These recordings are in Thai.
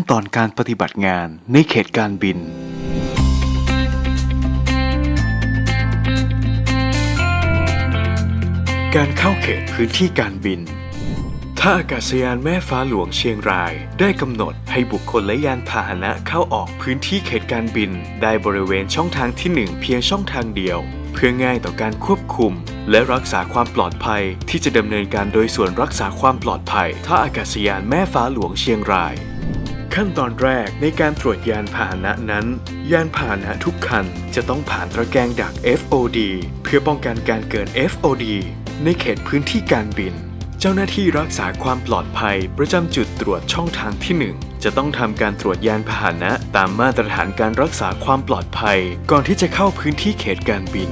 นตอนการปฏิบัติงานในเขตการบิน การเข้าเขตพื้นที่การบินถ้าอากาศยานแม่ฟ้าหลวงเชียงราย ได้กำหนดให้บุคคลและยานพาหนะเข้าออกพื้นที่เขตการบิน ได้บริเวณช่องทางที่หนึ่งเพียงช่องทางเดียว เพื่อง่ายต่อการควบคุม และรักษาความปลอดภัย ที่จะดำเนินการโดยส่วนรักษาความปลอดภัยท่าอากาศยานแม่ฟ้าหลวงเชียงราย ขั้นตอนแรกในการตรวจยานพาหนะนั้น ยานพาหนะทุกคันจะต้องผ่านตะแกรงดัก FOD เพื่อป้องกันการเกิด FOD ในเขตพื้นที่การบิน เจ้าหน้าที่รักษาความปลอดภัยประจำจุดตรวจช่องทางที่ 1 จะต้องทำการตรวจยานพาหนะ ตามมาตรฐานการรักษาความปลอดภัย ก่อนที่จะเข้าพื้นที่เขตการบิน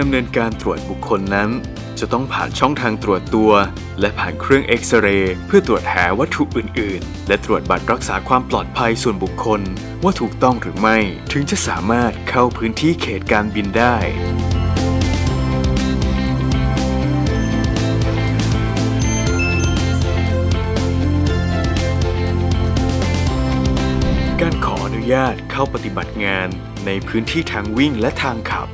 ดำเนินการตรวจบุคคลนั้น จะต้องผ่านช่องทางตรวจตัว และผ่านเครื่องเอ็กซเรย์เพื่อตรวจหาวัตถุอื่น ๆ และตรวจบัตรรักษาความปลอดภัยส่วนบุคคล ว่าถูกต้องหรือไม่ ถึงจะสามารถเข้าพื้นที่เขตการบินได้การขออนุญาตเข้าปฏิบัติงานในพื้นที่ทางวิ่งและทางขับ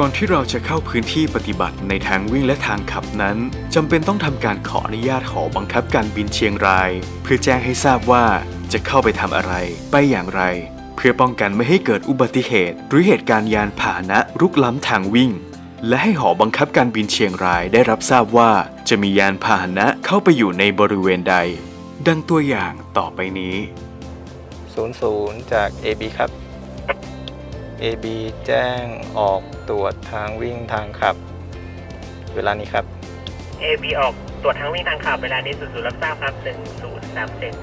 ก่อนที่เราจะเข้าพื้นที่ปฏิบัติในทางวิ่งและทางขับนั้นจำเป็นต้องทำการขออนุญาตหอบังคับการบินเชียงราย เพื่อแจ้งให้ทราบว่าจะเข้าไปทำอะไร ไปอย่างไร เพื่อป้องกันไม่ให้เกิดอุบัติเหตุ หรือเหตุการณ์ยานพาหนะรุกล้ำทางวิ่ง และให้หอบังคับการบินเชียงรายได้รับทราบว่า จะมียานพาหนะเข้าไปอยู่ในบริเวณใด ดังตัวอย่างต่อไปนี้ 00 จาก AB ครับ AB แจ้งออกตรวจทางวิ่งทางขับ เวลานี้ครับ AB ออกตรวจทางวิ่งทางขับ เวลานี้ศูนย์ศูนย์รับทราบครับหนึ่งศูนย์สามเจ็ด00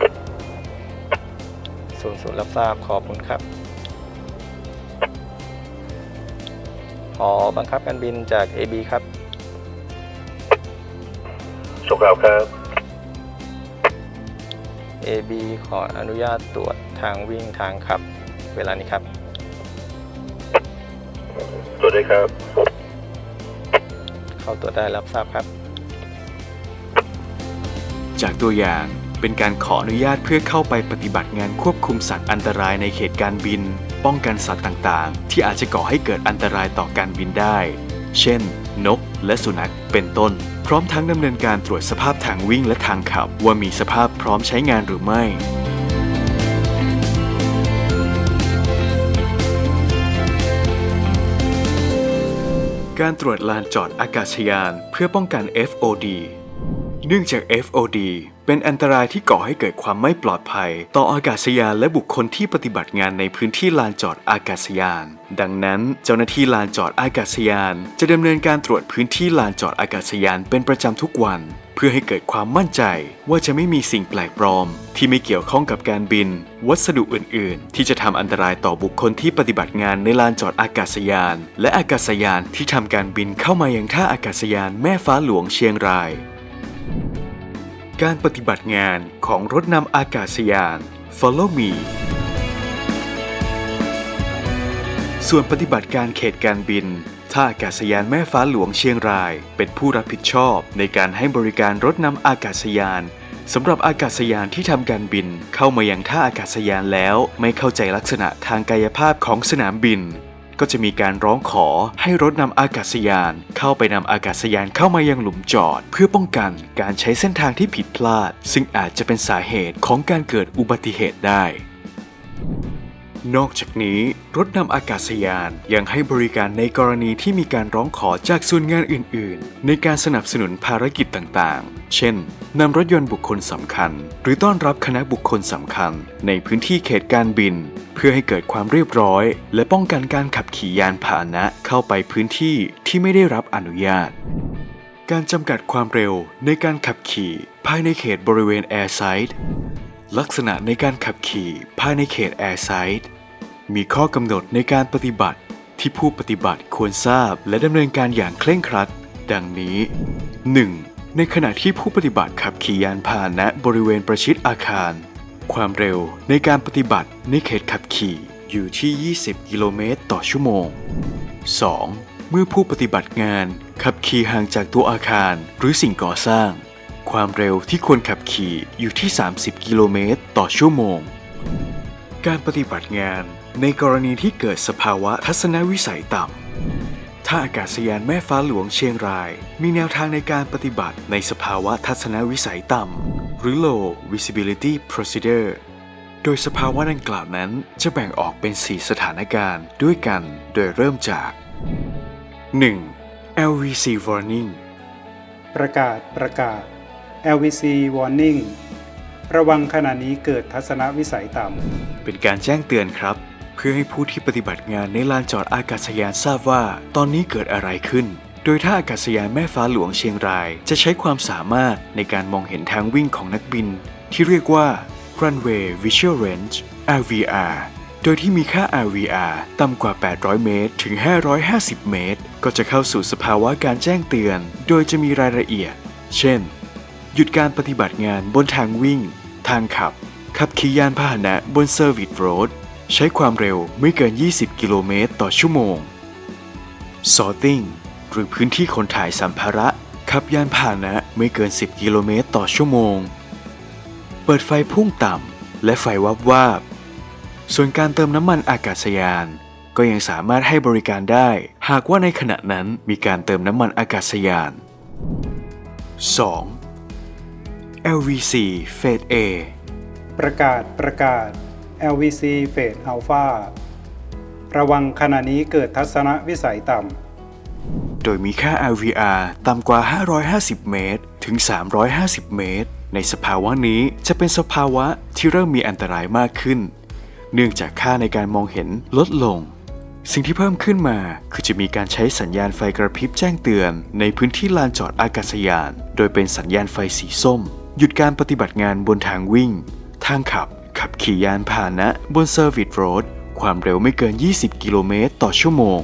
รับทราบขอบคุณครับหอบังคับการบินจาก AB ครับ สุขเราครับ AB ขออนุญาตตรวจทางวิ่งทางขับ เวลานี้ครับ ตัวจด้วยครับ เข้าตรวจได้รับทราบครับ จากตัวอย่างเป็นการขออนุญาตเพื่อเข้าไปปฏิบัติงานควบคุมสัตว์อันตรายในเขตการบิน ป้องกันสัตว์ต่างๆ ที่อาจจะก่อให้เกิดอันตรายต่อการบินได้ เช่น นกและสุนัขเป็นต้น พร้อมทั้งดำเนินการตรวจสภาพทางวิ่งและทางขับ ว่ามีสภาพพร้อมใช้งานหรือไม่ การตรวจลานจอดอากาศยานเพื่อป้องกัน FOD เนื่องจาก FOD เป็นอันตรายที่ก่อให้เกิดความไม่ปลอดภัย ต่ออากาศยานและบุคคลที่ปฏิบัติงานในพื้นที่ลานจอดอากาศยาน ดังนั้นเจ้าหน้าที่ลานจอดอากาศยาน จะดำเนินการตรวจพื้นที่ลานจอดอากาศยานเป็นประจำทุกวันเพื่อให้เกิดความมั่นใจว่าจะไม่มีสิ่งแปลกปลอม ที่ไม่เกี่ยวข้องกับการบิน วัสดุอื่น ๆ ที่จะทำอันตรายต่อบุคคลที่ปฏิบัติงานในลานจอดอากาศยาน และอากาศยานที่ทำการบินเข้ามายังท่าอากาศยานแม่ฟ้าหลวงเชียงราย การปฏิบัติงานของรถนำอากาศยาน Follow Me ส่วนปฏิบัติการเขตการบิน ท่าอากาศยานแม่ฟ้าหลวงเชียงราย เป็นผู้รับผิดชอบในการให้บริการรถนำอากาศยานสำหรับอากาศยานที่ทำการบินเข้ามายังท่าอากาศยานแล้วไม่เข้าใจลักษณะทางกายภาพของสนามบิน ก็จะมีการร้องขอให้รถนำอากาศยาน เข้าไปนำอากาศยานเข้ามายังหลุมจอด เพื่อป้องกันการใช้เส้นทางที่ผิดพลาด ซึ่งอาจจะเป็นสาเหตุของการเกิดอุบัติเหตุได้ นอกจากนี้ รถนำอากาศยานยังให้บริการในกรณีที่มีการร้องขอจากส่วนงานอื่น ๆ ในการสนับสนุนภารกิจต่าง ๆ เช่นนำรถยนต์บุคคลสำคัญ หรือต้อนรับคณะบุคคลสำคัญ ในพื้นที่เขตการบิน เพื่อให้เกิดความเรียบร้อย และป้องกันการขับขี่ยานพาหนะเข้าไปพื้นที่ที่ไม่ได้รับอนุญาต การจำกัดความเร็วในการขับขี่ภายในเขตบริเวณแอร์ไซด์ ลักษณะในการขับขี่ภายในเขตแอร์ไซด์มีข้อกำหนดในการปฏิบัติที่ผู้ปฏิบัติควรทราบและดำเนินการอย่างเคร่งครัด ดังนี้ 1. ในขณะที่ผู้ปฏิบัติขับขี่ยานพาหนะบริเวณประชิดอาคาร ความเร็วในการปฏิบัติในเขตขับขี่อยู่ที่ 20 กิโลเมตรต่อชั่วโมง 2. เมื่อผู้ปฏิบัติงานขับขี่ห่างจากตัวอาคารหรือสิ่งก่อสร้าง ความเร็วที่ควรขับขี่อยู่ที่ 30 กิโลเมตรต่อชั่วโมง การปฏิบัติงานในกรณีที่เกิดสภาวะทัศนวิสัยต่ำท่าอากาศยานแม่ฟ้าหลวงเชียงราย มีแนวทางในการปฏิบัติในสภาวะทัศนวิสัยต่ำหรือ low visibility procedure โดยสภาวะดังกล่าวนั้นจะแบ่งออกเป็น 4 สถานการณ์ด้วยกัน โดยเริ่มจาก 1. LVC warning ประกาศประกาศ LVC warning ระวังขณะนี้เกิดทัศนวิสัยต่ำ เป็นการแจ้งเตือนครับ เพื่อให้ผู้ที่ปฏิบัติงานในลานจอดอากาศยานทราบว่า ตอนนี้เกิดอะไรขึ้น โดยท่าอากาศยานแม่ฟ้าหลวงเชียงราย จะใช้ความสามารถในการมองเห็นทางวิ่งของนักบิน ที่เรียกว่า Runway Visual Range RVR โดยที่มีค่า RVR ต่ำกว่า 800 เมตร ถึง 550 เมตร ก็จะเข้าสู่สภาวะการแจ้งเตือน โดยจะมีรายละเอียด เช่น หยุดการปฏิบัติงานบนทางวิ่ง ทางขับ ขับขี่ยานพาหนะบนเซอร์วิสโรดใช้ความเร็วไม่เกิน 20 กิโลเมตรต่อชั่วโมง Sorting หรือพื้นที่ขนถ่ายสัมภาระขับยานพาหนะไม่เกิน 10 กิโลเมตรต่อชั่วโมง เปิดไฟพุ่งต่ำและไฟวับวาบ ส่วนการเติมน้ำมันอากาศยาน ก็ยังสามารถให้บริการได้ หากว่าในขณะนั้นมีการเติมน้ำมันอากาศยาน 2. LVC Phase A ประกาศประกาศ LVC Phase Alpha ระวังขณะนี้เกิดทัศนวิสัยต่ำ โดยมีค่า LVR ต่ำกว่า 550 เมตร ถึง 350 เมตร ในสภาวะนี้จะเป็นสภาวะที่เริ่มมีอันตรายมากขึ้น เนื่องจากค่าในการมองเห็นลดลง สิ่งที่เพิ่มขึ้นมาคือจะมีการใช้สัญญาณไฟกระพริบแจ้งเตือน ในพื้นที่ลานจอดอากาศยาน โดยเป็นสัญญาณไฟสีส้ม หยุดการปฏิบัติงานบนทางวิ่ง ทางขับ ขับขี่ยานพาหนะบนเซอร์วิสโรดความเร็วไม่เกิน 20 กิโลเมตรต่อชั่วโมง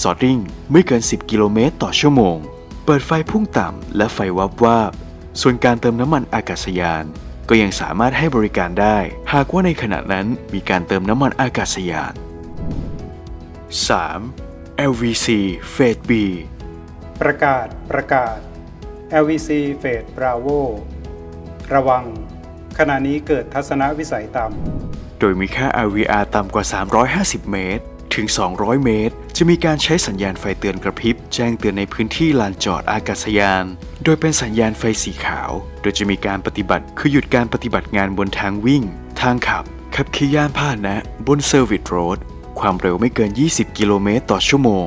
สอดดิ้งไม่เกิน 10 กิโลเมตรต่อชั่วโมง เปิดไฟพุ่งต่ำและไฟวับวาบ ส่วนการเติมน้ำมันอากาศยาน ก็ยังสามารถให้บริการได้ หากว่าในขณะนั้นมีการเติมน้ำมันอากาศยาน 3. LVC Phase B ประกาศประกาศ LVC Phase Bravo ระวัง ขณะนี้เกิดทัศนวิสัยต่ำ โดยมีค่า RVR ต่ำกว่า 350 เมตร ถึง 200 เมตร จะมีการใช้สัญญาณไฟเตือนกระพริบ แจ้งเตือนในพื้นที่ลานจอดอากาศยาน โดยเป็นสัญญาณไฟสีขาว โดยจะมีการปฏิบัติคือหยุดการปฏิบัติงานบนทางวิ่ง ทางขับ ขับขี่ยานพาหนะ บนเซอร์วิสโรดความเร็วไม่เกิน 20 กิโลเมตรต่อชั่วโมง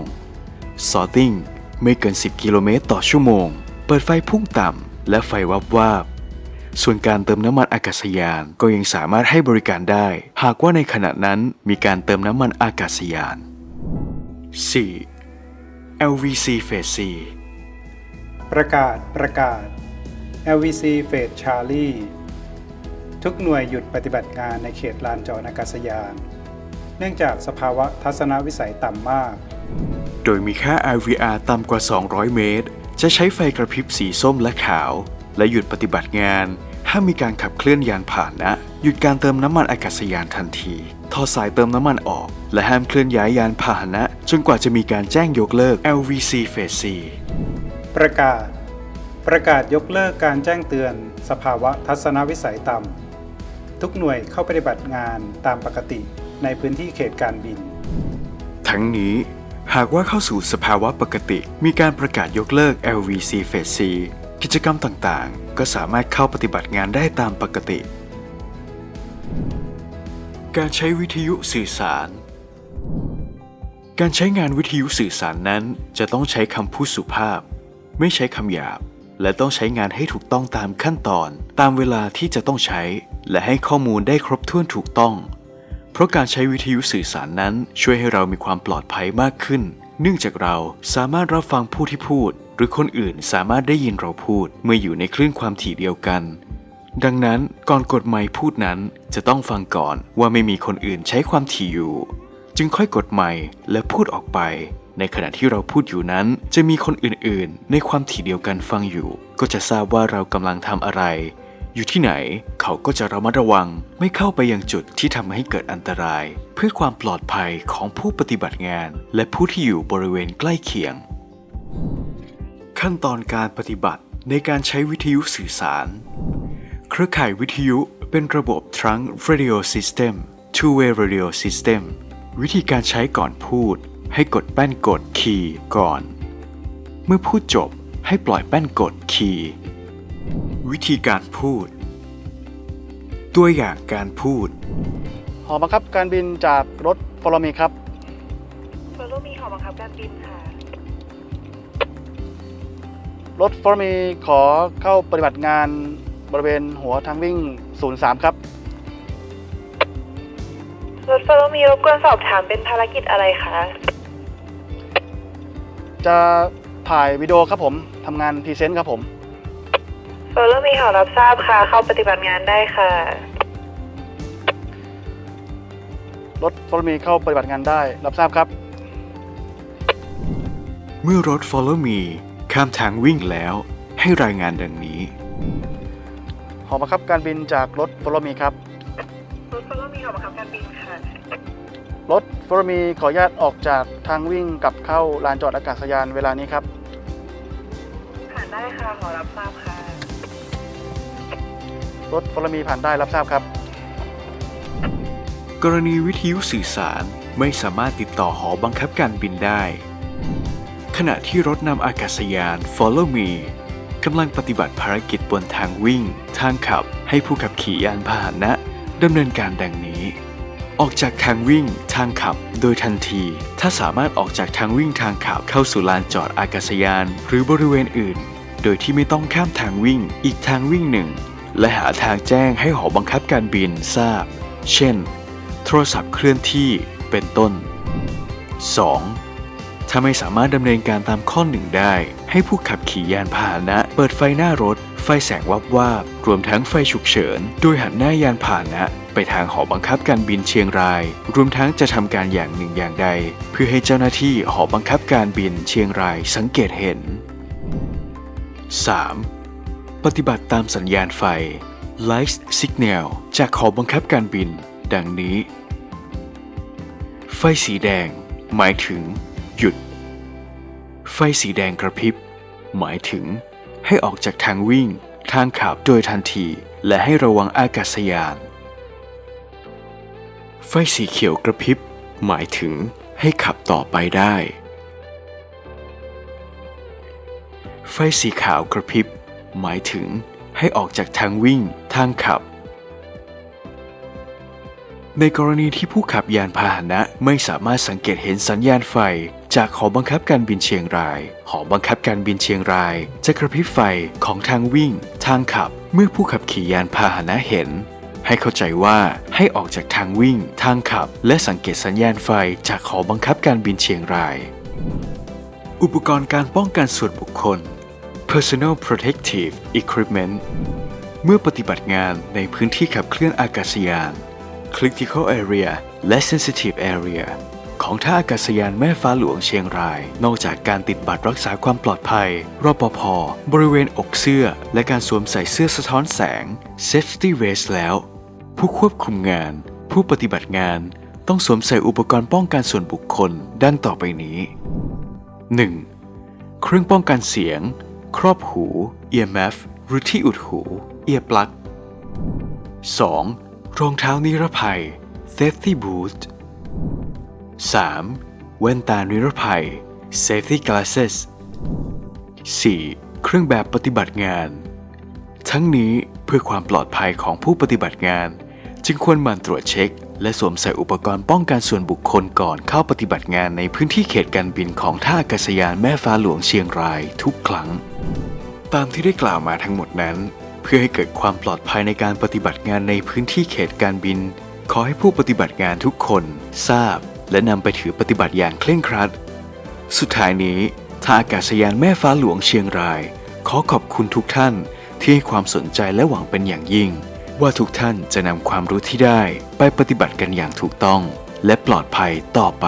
Sorting ไม่เกิน 10 กิโลเมตรต่อชั่วโมง เปิดไฟพุ่งต่ำ และไฟวับวาบ ส่วนการเติมน้ำมันอากาศยานก็ยังสามารถให้บริการได้ หากว่าในขณะนั้นมีการเติมน้ำมันอากาศยาน 4. LVC Phase C ประกาศประกาศ LVC Phase Charlie ทุกหน่วยหยุดปฏิบัติงานในเขตลานจอดอากาศยาน เนื่องจากสภาวะทัศนวิสัยต่ำมาก โดยมีค่า RVR ต่ำกว่า 200 เมตร จะใช้ไฟกระพริบสีส้มและขาว และหยุดปฏิบัติงาน ห้ามมีการขับเคลื่อนยานผ่านนะ หยุดการเติมน้ำมันอากาศยานทันทีทอดสายเติมน้ำมันออก และห้ามเคลื่อนย้ายยานพาหนะ จนกว่าจะมีการแจ้งยกเลิก LVC Phase C ประกาศ ประกาศยกเลิกการแจ้งเตือน สภาวะทัศนวิสัยต่ำ ทุกหน่วยเข้าปฏิบัติงานตามปกติในพื้นที่เขตการบิน ทั้งนี้หากว่าเข้าสู่สภาวะปกติ มีการประกาศยกเลิก LVC Phase C กิจกรรมต่างๆ ก็สามารถเข้าปฏิบัติงานได้ตามปกติ การใช้วิทยุสื่อสาร การใช้งานวิทยุสื่อสารนั้น จะต้องใช้คำพูดสุภาพ ไม่ใช้คำหยาบ และต้องใช้งานให้ถูกต้องตามขั้นตอน ตามเวลาที่จะต้องใช้ และให้ข้อมูลได้ครบถ้วนถูกต้อง เพราะการใช้วิทยุสื่อสารนั้นช่วยให้เรามีความปลอดภัยมากขึ้น เนื่องจากเราสามารถรับฟังผู้ที่พูด หรือคนอื่นสามารถได้ยินเราพูดเมื่ออยู่ในคลื่นความถี่เดียวกัน ดังนั้นก่อนกดไมค์พูดนั้นจะต้องฟังก่อนว่าไม่มีคนอื่นใช้ความถี่อยู่ จึงค่อยกดไมค์และพูดออกไป ในขณะที่เราพูดอยู่นั้นจะมีคนอื่นๆ ในความถี่เดียวกันฟังอยู่ ก็จะทราบว่าเรากำลังทำอะไร อยู่ที่ไหนเขาก็จะระมัดระวังไม่เข้าไปยังจุดที่ทำให้เกิดอันตราย เพื่อความปลอดภัยของผู้ปฏิบัติงาน และผู้ที่อยู่บริเวณใกล้เคียง ขั้นตอนการปฏิบัติในการใช้วิทยุสื่อสาร เครือข่ายวิทยุเป็นระบบ Trunk Radio System Two-way Radio System วิธีการใช้ก่อนพูด ให้กดแป้นกดคีย์ก่อน เมื่อพูดจบให้ปล่อยแป้นกดคีย์วิธีการพูด ตัวอย่างการพูด หอบังคับการบินจากรถฟอลมีครับโซโลมีหอบังคับการบินค่ะ รถฟอลมีขอเข้าปฏิบัติงานบริเวณหัวทางวิ่ง 03 ครับ รถโซโลมีรบกวนสอบถามเป็นภารกิจอะไรคะ จะถ่ายวิดีโอครับผมทำงานพรีเซนต์ครับผมโซโลมีขอรับทราบค่ะ เข้าปฏิบัติงานได้ค่ะ รถฟอลมีเข้าปฏิบัติงานได้ รับทราบครับ เมื่อรถ Follow Me ข้ามทางวิ่งแล้ว ให้รายงานดังนี้ หอบังคับการบินจากรถฟอลมีครับ รถโซโลมีหอบังคับการบินค่ะ รถฟอลมีขออนุญาตออกจากทางวิ่งกลับเข้าลานจอดอากาศยานเวลานี้ครับ ผ่านได้ค่ะ ขอรับทราบค่ะ รถฟอลมีผ่านได้รับทราบครับ กรณีวิทยุสื่อสารไม่สามารถติดต่อหอบังคับการบินได้ ขณะที่รถนำอากาศยาน Follow Me กำลังปฏิบัติภารกิจบนทางวิ่ง ทางขับ ให้ผู้ขับขี่ยานพาหนะดำเนินการดังนี้ ออกจากทางวิ่ง ทางขับ โดยทันที ถ้าสามารถออกจากทางวิ่งทางขับเข้าสู่ลานจอดอากาศยาน หรือบริเวณอื่น โดยที่ไม่ต้องข้ามทางวิ่ง อีกทางวิ่งหนึ่ง และหาทางแจ้งให้หอบังคับการบินทราบ เช่น โทรศัพท์เคลื่อนที่เป็นต้น 2. ถ้าไม่สามารถดำเนินการตามข้อหนึ่งได้ ให้ผู้ขับขี่ยานพาหนะ เปิดไฟหน้ารถ ไฟแสงวับวาบ รวมทั้งไฟฉุกเฉิน โดยหันหน้ายานพาหนะ ไปทางหอบังคับการบินเชียงราย รวมทั้งจะทำการอย่างหนึ่งอย่างใด เพื่อให้เจ้าหน้าที่หอบังคับการบินเชียงรายสังเกตเห็น 3. ปฏิบัติตามสัญญาณไฟ Light Signal จากหอบังคับการบิน ดังนี้ ไฟสีแดง หมายถึง ไฟสีแดงกระพริบ หมายถึงให้ออกจากทางวิ่ง ทางขับโดยทันที และให้ระวังอากาศยาน ไฟสีเขียวกระพริบ หมายถึงให้ขับต่อไปได้ ไฟสีขาวกระพริบ หมายถึงให้ออกจากทางวิ่ง ทางขับ ในกรณีที่ผู้ขับยานพาหนะไม่สามารถสังเกตเห็นสัญญาณไฟ จากหอบังคับการบินเชียงราย หอบังคับการบินเชียงราย จะกระพริบไฟของทางวิ่ง ทางขับ เมื่อผู้ขับขี่ยานพาหนะเห็น ให้เข้าใจว่าให้ออกจากทางวิ่ง ทางขับ และสังเกตสัญญาณไฟจากหอบังคับการบินเชียงราย อุปกรณ์การป้องกันส่วนบุคคล Personal Protective Equipment เมื่อปฏิบัติงานในพื้นที่ขับเคลื่อนอากาศยาน Critical Area และ Sensitive Area ของท่าอากาศยานแม่ฟ้าหลวงเชียงราย นอกจากการติดบัตรรักษาความปลอดภัย รปภ บริเวณอกเสื้อ และการสวมใส่เสื้อสะท้อนแสง Safety Vest แล้ว ผู้ควบคุมงาน ผู้ปฏิบัติงาน ต้องสวมใส่อุปกรณ์ป้องกันส่วนบุคคล ดังต่อไปนี้ 1. เครื่องป้องกันเสียง ครอบหู EMF หรือที่อุดหู Ear Plug 2. รองเท้านิรภัย Safety Boot 3. แว่นตานิรภัย Safety Glasses 4. เครื่องแบบปฏิบัติงาน ทั้งนี้เพื่อความปลอดภัยของผู้ปฏิบัติงาน จึงควรหมั่นตรวจเช็ค และสวมใส่อุปกรณ์ป้องกันส่วนบุคคลก่อนเข้าปฏิบัติงานในพื้นที่เขตการบินของท่าอากาศยานแม่ฟ้าหลวงเชียงรายทุกครั้ง ตามที่ได้กล่าวมาทั้งหมดนั้น เพื่อให้เกิดความปลอดภัยในการปฏิบัติงานในพื้นที่เขตการบิน ขอให้ผู้ปฏิบัติงานทุกคนทราบ และนำไปถือปฏิบัติอย่างเคร่งครัด สุดท้ายนี้ท่าอากาศยานแม่ฟ้าหลวงเชียงราย ขอขอบคุณทุกท่านที่ให้ความสนใจและหวังเป็นอย่างยิ่ง ว่าทุกท่านจะนำความรู้ที่ได้ไปปฏิบัติกันอย่างถูกต้อง และปลอดภัยต่อไป